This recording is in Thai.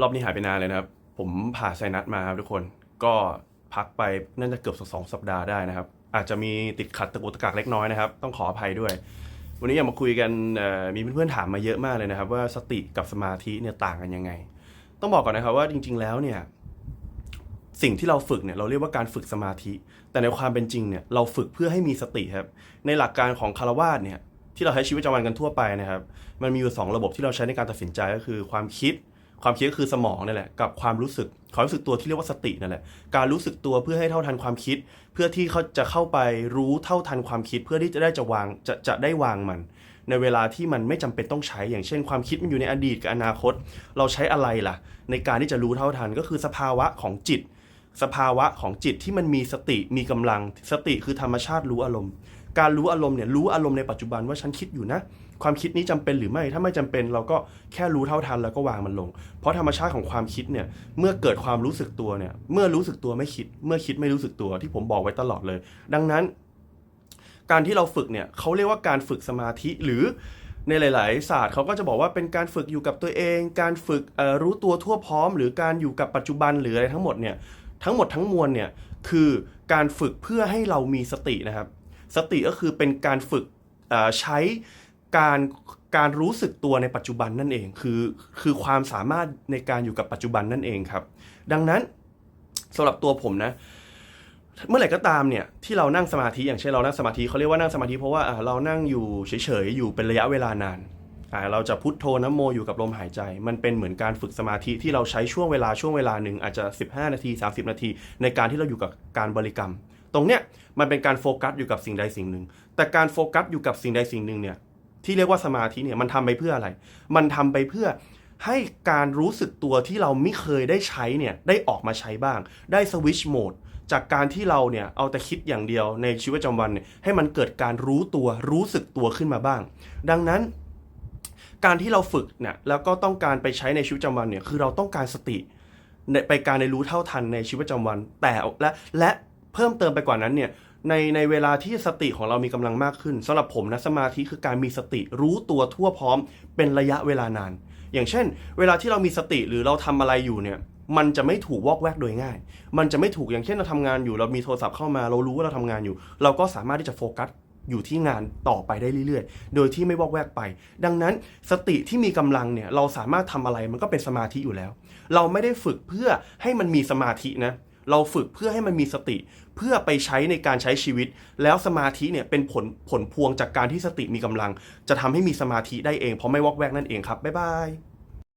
รอบนี้หายไปนานเลยนะครับ ผมผ่าไซนัสมาครับทุกคนก็พักไปน่าจะเกือบสองสัปดาห์ได้นะครับ อาจจะมีติดขัดตะกุตะกักเล็กน้อยนะครับ ต้องขออภัยด้วย วันนี้อยากมาคุยกันมีเพื่อนๆถามมาเยอะมากเลยนะครับ ว่าสติกับสมาธิเนี่ยต่างกันยังไง ต้องบอกก่อนนะครับว่าจริง ๆ แล้วเนี่ยสิ่งที่เราฝึกเนี่ยเราเรียกว่าการฝึกสมาธิ แต่ในความเป็นจริงเนี่ยเราฝึกเพื่อให้มีสติครับในหลักการของคารวาสเนี่ยที่เราใช้ชีวิตประจำวันกันทั่วไปนะครับ มันมีอยู่สองระบบที่เราใช้ในการตัดสินใจก็คือความคิด ความคิดก็คือสมองนี่แหละกับความรู้สึกความรู้สึกตัวที่เรียกว่าสตินั่นแหละการรู้สึกตัวเพื่อให้เท่าทันความคิด เพื่อที่เขาจะเข้าไปรู้เท่าทันความคิด เพื่อที่จะได้จะวางจะจะได้วางมัน ในเวลาที่มันไม่จำเป็นต้องใช้ อย่างเช่น ความคิดมันอยู่ในอดีตกับอนาคต เราใช้อะไรล่ะ ในการที่จะรู้เท่าทันก็คือสภาวะของจิต สภาวะของจิตที่มันมีสติมีกำลัง สติคือธรรมชาติรู้อารมณ์ การรู้อารมณ์เนี่ยรู้อารมณ์ในปัจจุบันว่าฉันคิดอยู่นะ ความคิดนี้จำเป็นหรือไม่ถ้าไม่จำเป็นเราก็แค่รู้เท่าทันแล้วก็วางมันลง เพราะธรรมชาติของความคิดเนี่ยเมื่อเกิดความรู้สึกตัวเนี่ยเมื่อรู้สึกตัวไม่คิด เมื่อคิดไม่รู้สึกตัวที่ผมบอกไว้ตลอดเลย ดังนั้น การที่เราฝึกเนี่ยเขาเรียกว่าการฝึกสมาธิหรือในหลาย ๆ ศาสตร์เขาก็จะบอกว่าเป็นการฝึกอยู่กับตัวเอง การฝึกรู้ตัวทั่วพร้อม หรือการอยู่กับปัจจุบันหรืออะไรทั้งหมดเนี่ยทั้งหมดทั้งมวลเนี่ยคือการฝึกเพื่อให้เรามีสตินะครับ สติก็คือเป็นการฝึกใช้การการรู้สึกตัวในปัจจุบันนั่นเองคือคือความสามารถในการอยู่กับปัจจุบันนั่นเองครับ ดังนั้นสำหรับตัวผมนะเมื่อไหร่ก็ตามเนี่ยที่เรานั่งสมาธิอย่างเช่นเรานั่งสมาธิเขาเรียกว่านั่งสมาธิเพราะว่าเรานั่งอยู่เฉยๆอยู่เป็นระยะเวลานานเราจะพุทโธนะโมอยู่กับลมหายใจ มันเป็นเหมือนการฝึกสมาธิที่เราใช้ช่วงเวลาช่วงเวลาหนึ่งอาจจะ 15 นาที 30 นาที ในการที่เราอยู่กับการบริกรรม ตรงเนี้ยมันเป็นการโฟกัสอยู่กับสิ่งใดสิ่งหนึ่ง แต่การโฟกัสอยู่กับสิ่งใดสิ่งหนึ่งเนี่ยที่เรียกว่าสมาธิเนี่ยมันทำไปเพื่ออะไร มันทำไปเพื่อให้การรู้สึกตัวที่เราไม่เคยได้ใช้เนี่ยได้ออกมาใช้บ้าง ได้สวิชโหมดจากการที่เราเนี่ยเอาแต่คิดอย่างเดียวในชีวิตประจำวันเนี่ยให้มันเกิดการรู้ตัวรู้สึกตัวขึ้นมาบ้าง ดังนั้นการที่เราฝึกเนี่ยแล้วก็ต้องการไปใช้ในชีวิตประจำวันเนี่ยคือเราต้องการสติในไปการในรู้เท่าทันในชีวิตประจำวัน แต่และและ เพิ่มเติมไปกว่านั้นเนี่ยในในเวลาที่สติของเรามีกำลังมากขึ้นสำหรับผมนะสมาธิคือการมีสติรู้ตัวทั่วพร้อมเป็นระยะเวลานาน อย่างเช่น เวลาที่เรามีสติหรือเราทำอะไรอยู่เนี่ยมันจะไม่ถูกวอกแวกโดยง่าย มันจะไม่ถูกอย่างเช่นเราทำงานอยู่ เรามีโทรศัพท์เข้ามา เรารู้ว่าเราทำงานอยู่ เราก็สามารถที่จะโฟกัสอยู่ที่งานต่อไปได้เรื่อยๆ โดยที่ไม่วอกแวกไป ดังนั้นสติที่มีกำลังเนี่ยเราสามารถทำอะไรมันก็เป็นสมาธิอยู่แล้ว เราไม่ได้ฝึกเพื่อให้มันมีสมาธินะ เราฝึกเพื่อให้มันมีสติ เพื่อไปใช้ในการใช้ชีวิต แล้วสมาธิเนี่ยเป็นผลผลพวงจากการที่สติมีกำลัง จะทำให้มีสมาธิได้เองเพราะไม่วอกแวกนั่นเองครับบ๊ายบาย